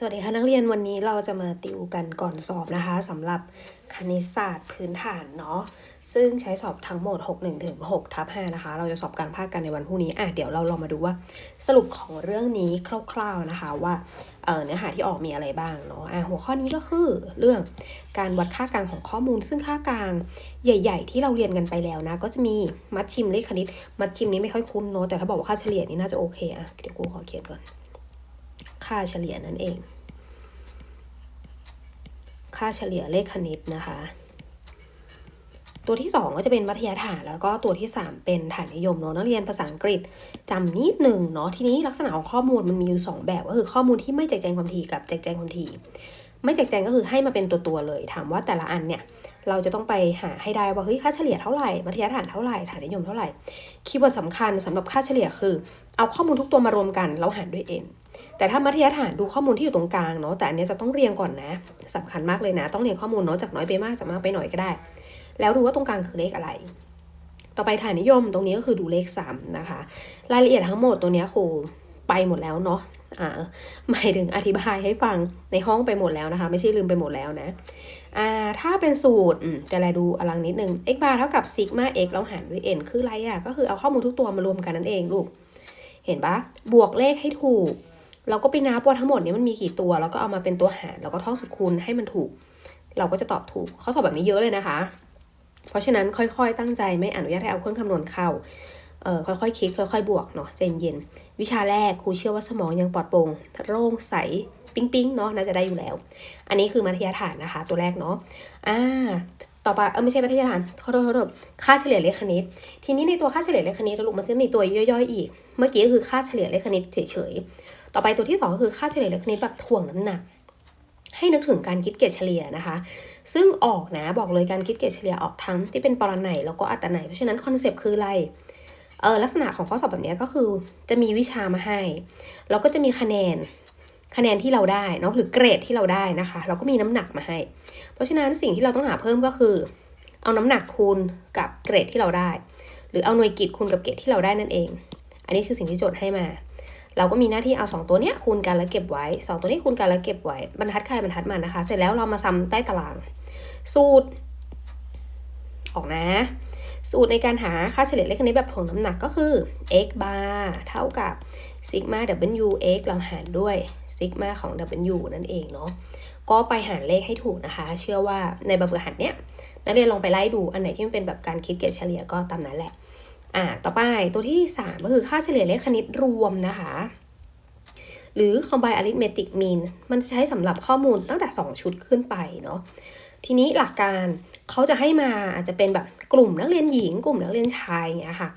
สวัสดีค่ะนักเรียนวันนี้เราจะมาติวกันก่อนสอบนะคะสำหรับคณิตศาสตร์พื้นฐานเนาะซึ่งใช้สอบทั้งหมด 6 1ถึง6ทับ5นะคะ เราจะสอบการภาคกันในวันพรุ่งนี้อะเดี๋ยวเราลองมาดูว่าสรุปของเรื่องนี้คร่าวๆนะคะว่าเเนื้อหาที่ออกมีอะไรบ้างเนาะอะหัวข้อนี้ก็คือเรื่องการวัดค่ากลางของข้อมูล ซึ่งค่ากลางใหญ่ ๆ ที่เราเรียนกันไปแล้วนะ ก็จะมีมัดชิมเลขคณิต มัดชิมนี้ไม่ค่อยคุ้นเนาะแต่ถ้าบอกว่าค่าเฉลี่ยนี่น่าจะโอเคอะเดี๋ยวกูขอเขียนก่อน ค่าเฉลี่ยนั่นเอง ค่าเฉลี่ยเลขคณิตนะคะ ตัวที่ 2 ก็จะเป็นวัทยฐานแล้วก็ตัวที่ 3 เป็นฐานนิยมเนาะนักเรียนภาษาอังกฤษจำนิดหนึ่งเนาะทีนี้ลักษณะของข้อมูลมันมีอยู่ 2 แบบก็คือข้อมูลที่ไม่แจกแจงความถี่กับแจกแจงความถี่ไม่แจกแจงก็คือให้มาเป็นตัวตัวๆเลย ถามว่าแต่ละอันเนี่ย เราจะต้องไปหาให้ได้ว่าเฮ้ยค่าเฉลี่ยเท่าไหร่มัธยฐานเท่าไหร่ฐานนิยมเท่าไหร่คีย์เวิร์ดสำคัญสำหรับค่าเฉลี่ยคือ เอาข้อมูลทุกตัวมารวมกันแล้วหารด้วย n แต่ถ้ามัธยฐานดูข้อมูลที่อยู่ตรงกลางเนาะแต่อันนี้จะต้องเรียงก่อนนะสำคัญมากเลยนะ ต้องเรียงข้อมูลเนาะจากน้อยไปมากจากมากไปหน่อยก็ได้ แล้วดูว่าตรงกลางคือเลขอะไร ต่อไปฐานนิยมตรงนี้ก็คือดูเลขซ้ำนะคะ รายละเอียดทั้งหมดตัวเนี้ยครูไปหมดแล้วเนาะอ่าหมายถึงอธิบายให้ฟังในห้องไปหมดแล้วนะคะ ไม่ใช่ลืมไปหมดแล้วนะอ่าถ้าเป็นสูตรอืมจะแลดูอลังนิดนึง x bar เท่ากับซิกมา x แล้วหารด้วย n คืออะไรอะ่ะก็คือเอาข้อมูลทุกตัวมารวมกันนั่นเองลูก เห็นปะบวกเลขให้ถูก เราก็ไปนับว่าทั้งหมดนี้มันมีกี่ตัว แล้วก็เอามาเป็นตัวหารแล้วก็ท่องสุดคูณให้มันถูก เราก็จะตอบถูกเขาสอบแบบนี้เยอะเลยนะคะ เพราะฉะนั้นค่อยๆ ตั้งใจไม่อนุญาตให้เอาเครื่องคำนวณเข้าเออค่อยๆคิดค่อยๆ บวกเนาะใจเย็นวิชาแรกครูเชื่อว่าสมองยังปลอดโปร่งโล่งใสปิ๊งปิ๊งๆเนาะน่าจะได้อยู่แล้ว อันนี้คือมัธยฐานนะคะ ตัวแรกเนาะอ่าต่อไปเออไม่ใช่มัธยฐานขอโทษขอโทษค่าเฉลี่ยเลขคณิต ทีนี้ในตัวค่าเฉลี่ยเลขคณิตลูกมันจะมีตัวย่อยๆอีก เมื่อกี้ก็คือค่าเฉลี่ยเลขคณิตเฉยๆ ต่อไปตัวที่สองก็คือค่าเฉลี่ยเลขคณิตแบบถ่วงน้ำหนัก ให้นึกถึงการคิดเกรดเฉลี่ยนะคะ ซึ่งออกนะบอกเลยการคิดเกรดเฉลี่ยออกทั้งที่เป็นปรนัยแล้วก็อัตนัยเพราะฉะนั้นคอนเซปต์คืออะไรเออลักษณะของข้อสอบแบบนี้ก็คือจะมีวิชามาให้แล้วก็จะมีคะแนนคะแนนที่เราได้เนาะหรือเกรดที่เราได้นะคะ เราก็มีน้ำหนักมาให้ เพราะฉะนั้นสิ่งที่เราต้องหาเพิ่มก็คือ เอาน้ำหนักคูณกับเกรดที่เราได้ หรือเอาหน่วยกิจคูณกับเกรดที่เราได้นั่นเอง อันนี้คือสิ่งที่โจทย์ให้มา เราก็มีหน้าที่เอา 2 ตัวเนี้ยคูณกันแล้วเก็บไว้ 2 ตัวนี้คูณกันแล้วเก็บไว้บรรทัดใครบรรทัดมันนะคะ เสร็จแล้วเรามาซ้ำใต้ตาราง สูตร ออกนะ สูตรในการหาค่าเฉลี่ยเลขคณิตแบบถ่วงน้ำหนักก็คือ x bar เท่ากับ sigma w x เราหารด้วย sigma ของ w นั่นเองเนาะก็ไปหารเลขให้ถูกนะคะ เชื่อว่าในแบบฝึกหัดเนี้ยนักเรียนลองไปไล่ดูอันไหนที่มันเป็นแบบการคิดเกรดเฉลี่ยก็ตามนั้นแหละ อ่าต่อไปตัวที่ 3 ก็คือค่าเฉลี่ยเลขคณิตรวมนะคะ หรือ combined arithmetic mean มันจะใช้สำหรับข้อมูลตั้งแต่ 2 ชุดขึ้นไปเนาะทีนี้หลักการเขาจะให้มาอาจจะเป็นแบบกลุ่มนักเรียนหญิง กลุ่มนักเรียนชายอย่างเงี้ยค่ะ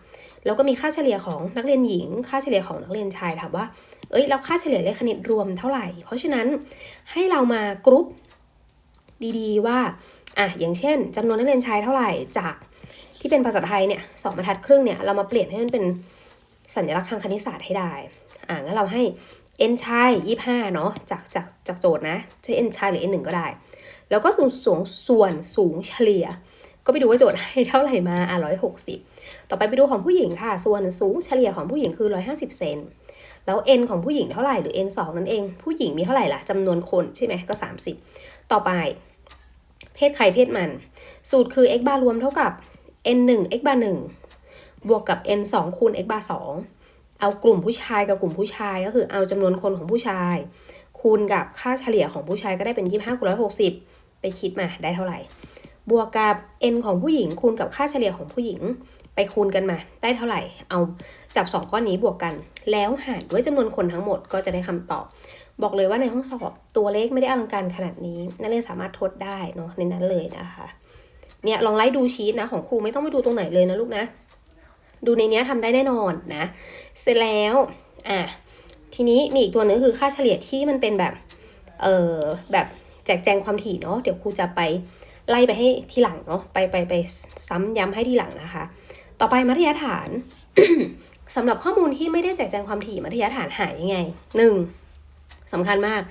แล้วก็มีค่าเฉลี่ยของนักเรียนหญิง ค่าเฉลี่ยของนักเรียนชายถามว่า เอ้ยแล้วค่าเฉลี่ยเลขคณิตรวมเท่าไหร่ เพราะฉะนั้นให้เรามากรุ๊ปดีๆว่า อะ อย่างเช่นจำนวนนักเรียนชายเท่าไหร่จาก ที่เป็นภาษาไทยเนี่ยสองบรรทัดครึ่งเนี่ยเรามาเปลี่ยนให้มันเป็นสัญลักษณ์ทางคณิตศาสตร์ให้ได้ อะงั้นเราให้ n ชาย25 เนาะจากจากจากโจทย์นะ ใช้ n ชายหรือ n 1ก็ได้ แล้วก็ส่วนสูงส่วนสูงเฉลี่ย ก็ไปดูว่าโจทย์ให้เท่าไหร่มาอะ160 ต่อไปไปดูของผู้หญิงค่ะ ส่วนสูงเฉลี่ยของผู้หญิงคือ 150 เซนแล้ว n ของผู้หญิงเท่าไหร่หรือ n 2นั่นเอง ผู้หญิงมีเท่าไหร่ล่ะจำนวนคนใช่ไหมก็ 30 ต่อไป เพศใครเพศมัน สูตรคือ x bar รวมเท่ากับ n 1 x bar 1บวกกับ n 2คูณ x bar 2เอากลุ่มผู้ชายกับกลุ่มผู้ชายก็คือเอาจำนวนคนของผู้ชาย คูณกับค่าเฉลี่ยของผู้ชายก็ได้เป็น 25คูณ160 ไปคิดมาได้เท่าไหร่ บวกกับ n ของผู้หญิงคูณกับค่าเฉลี่ยของผู้หญิง ไปคูณกันมา ได้เท่าไหร่ เอาจับ 2 ก้อนนี้บวกกัน แล้วหารด้วยจำนวนคนทั้งหมดก็จะได้คำตอบบอกเลยว่าในห้องสอบตัวเลขไม่ได้อลังการขนาดนี้ นักเรียนสามารถทดได้เนาะในนั้นเลยนะคะ เนี่ยลองไล่ดูชีตนะของครูไม่ต้องไปดูตรงไหนเลยนะลูกนะ ดูในเนี้ยทำได้แน่นอนนะ เสร็จแล้วอะทีนี้มีอีกตัวหนึงคือค่าเฉลี่ยที่มันเป็นแบบเออแบบแจกแจงความถี่เนาะเดี๋ยวครูจะไปไล่ไปให้ทีหลังเนาะไปไปไปซ้ำย้ำให้ทีหลังนะคะ ต่อไปมัธยฐานสำหรับข้อมูลที่ไม่ได้แจกแจงความถี่มัธยฐานหายยังไงหนึ่งสำคัญมาก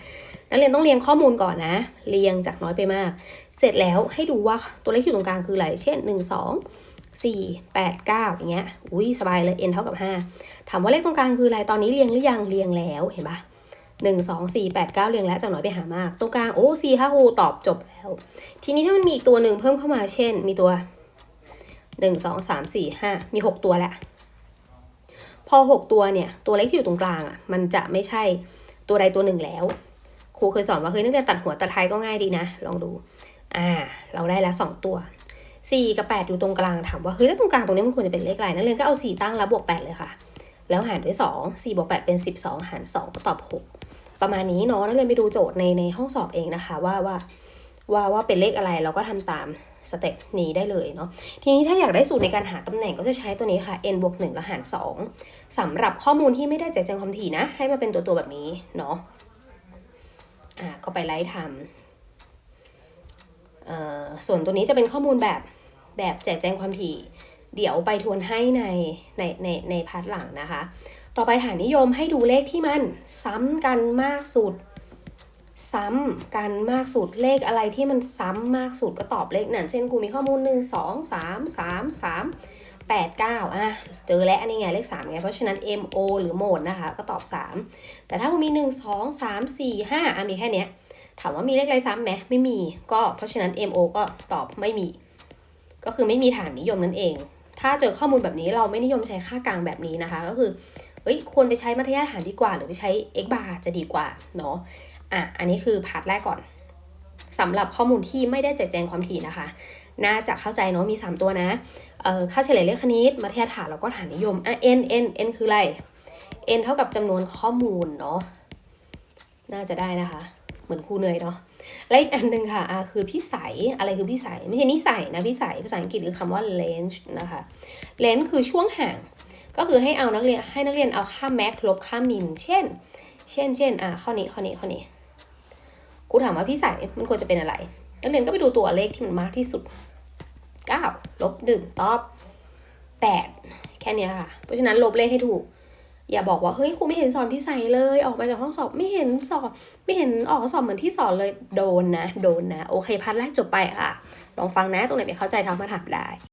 นักเรียนต้องเรียงข้อมูลก่อนนะ เรียงจากน้อยไปมาก เสร็จแล้วให้ดูว่าตัวเลขที่อยู่ตรงกลางคืออะไร เช่น 1 2 4 8 9 อย่างเงี้ย อุ้ยสบายเลย n เท่ากับ 5 ถามว่าเลขตรงกลางคืออะไร ตอนนี้เรียงหรือยัง เรียงแล้วเห็นปะหนึ่งสองสี่แปดเก้าเรียงแล้วจากน้อยไปหามากตัวกลางโอ้สี่ห้าคูตอบจบแล้ว ทีนี้ถ้ามันมีอีกตัวหนึ่งเพิ่มเข้ามาเช่น มีตัวหนึ่งสองสามสี่ห้ามีหกตัวแหละพอหกตัวเนี่ย ตัวเล็กที่อยู่ตรงกลางอะ มันจะไม่ใช่ตัวใดตัวหนึ่งแล้ว ครูเคยสอนว่าเฮ้ยนักเรียนตัดหัวตัดท้ายก็ง่ายดีนะ ลองดู อ่า เราได้แล้วสองตัวสี่กับแปดอยู่ตรงกลางถามว่าเฮ้ยแล้วตรงกลางตรงนี้มันควรจะเป็นเลขอะไรนักเรียนก็เอาสี่ตั้งแล้วบวกแปดเลยค่ะ แล้วหารด้วยสองสี่บวกแปดเป็นสิบสองหารสองก็ตอบหกประมาณนี้เนาะนักเรียนไปดูโจทย์ในในห้องสอบเองนะคะว่าว่าว่าว่าเป็นเลขอะไรเราก็ทำตามสเต็ปนี้ได้เลยเนาะทีนี้ถ้าอยากได้สูตรในการหาตำแหน่งก็จะใช้ตัวนี้ค่ะ n บวก1แล้วหาร 2สำหรับข้อมูลที่ไม่ได้แจกแจงความถี่นะ ให้มาเป็นตัวตัวแบบนี้เนาะ อ่าก็ไปไล่ทำส่วนตัวนี้จะเป็นข้อมูลแบบแบบแจกแจงความถี่ เดี๋ยวไปทวนให้ในในในในพาร์ทหลังนะคะ ต่อไปฐานนิยมให้ดูเลขที่มันซ้ำกันมากสุด ซ้ำกันมากสุดเลขอะไรที่มันซ้ำมากสุดก็ตอบเลขนั้น เช่นครูมีข้อมูลหนึ่งสอ งสามสามสามแปดเก้าอะเจอแล้วอันนี้ไงเลขสามไงเพราะฉะนั้น MO หรือโหมดนะคะ ก็ตอบสามแต่ถ้าคุณมีหนึ่งสองสามสี่ห้าอะมีแค่เนี้ยถามว่ามีเลขอะไรซ้ำไหมไม่มี ก็เพราะฉะนั้น MO ก็ตอบไม่มี ก็คือไม่มีฐานนิยมนั่นเอง ถ้าเจอข้อมูลแบบนี้เราไม่นิยมใช้ค่ากลางแบบนี้นะคะ ก็คือเฮ้ยควรไปใช้มัธยฐานดีกว่า หรือไปใช้ x bar จะดีกว่าเนาะอะอันนี้คือพาร์ทแรกก่อนสำหรับข้อมูลที่ไม่ได้แจกแจงความถี่นะคะน่าจะเข้าใจเนาะมี 3 ตัวนะเอ่อค่าเฉลี่ยเลขคณิตมัธยฐานแล้วก็ฐานนิยมอะ n n n คืออะไร n เท่ากับจำนวนข้อมูลเนาะน่าจะได้นะคะ เหมือนครูเหนื่อยเนาะและอีกอันหนึ่งค่ะอ่าคือพิสัย อะไรคือพิสัย ไม่ใช่นิสัยนะพิสัย ภาษาอังกฤษคือคำว่า range นะคะ range คือช่วงห่าง ก็คือให้เอานักเรียนให้นักเรียนเอาค่า max ลบค่า min เช่น เช่น เช่น อ่าข้อนี้ ข้อนี้ ข้อนี้ ครูถามว่าพิสัยมันควรจะเป็นอะไร นักเรียนก็ไปดูตัวเลขที่มันมากที่สุด 9 ลบ1ตอบ 8 แค่นี้ค่ะ เพราะฉะนั้นลบเลขให้ถูก อย่าบอกว่า เฮ้ยครูไม่เห็นสอนพิสัยเลย ออกมาจากห้องสอบไม่เห็นสอบ ไม่เห็นออกสอบเหมือนที่สอนเลย โดนนะ โดนนะ โอเคพัดแรกจบไปค่ะ ลองฟังนะ ตรงไหนไม่เข้าใจทักมาถามได้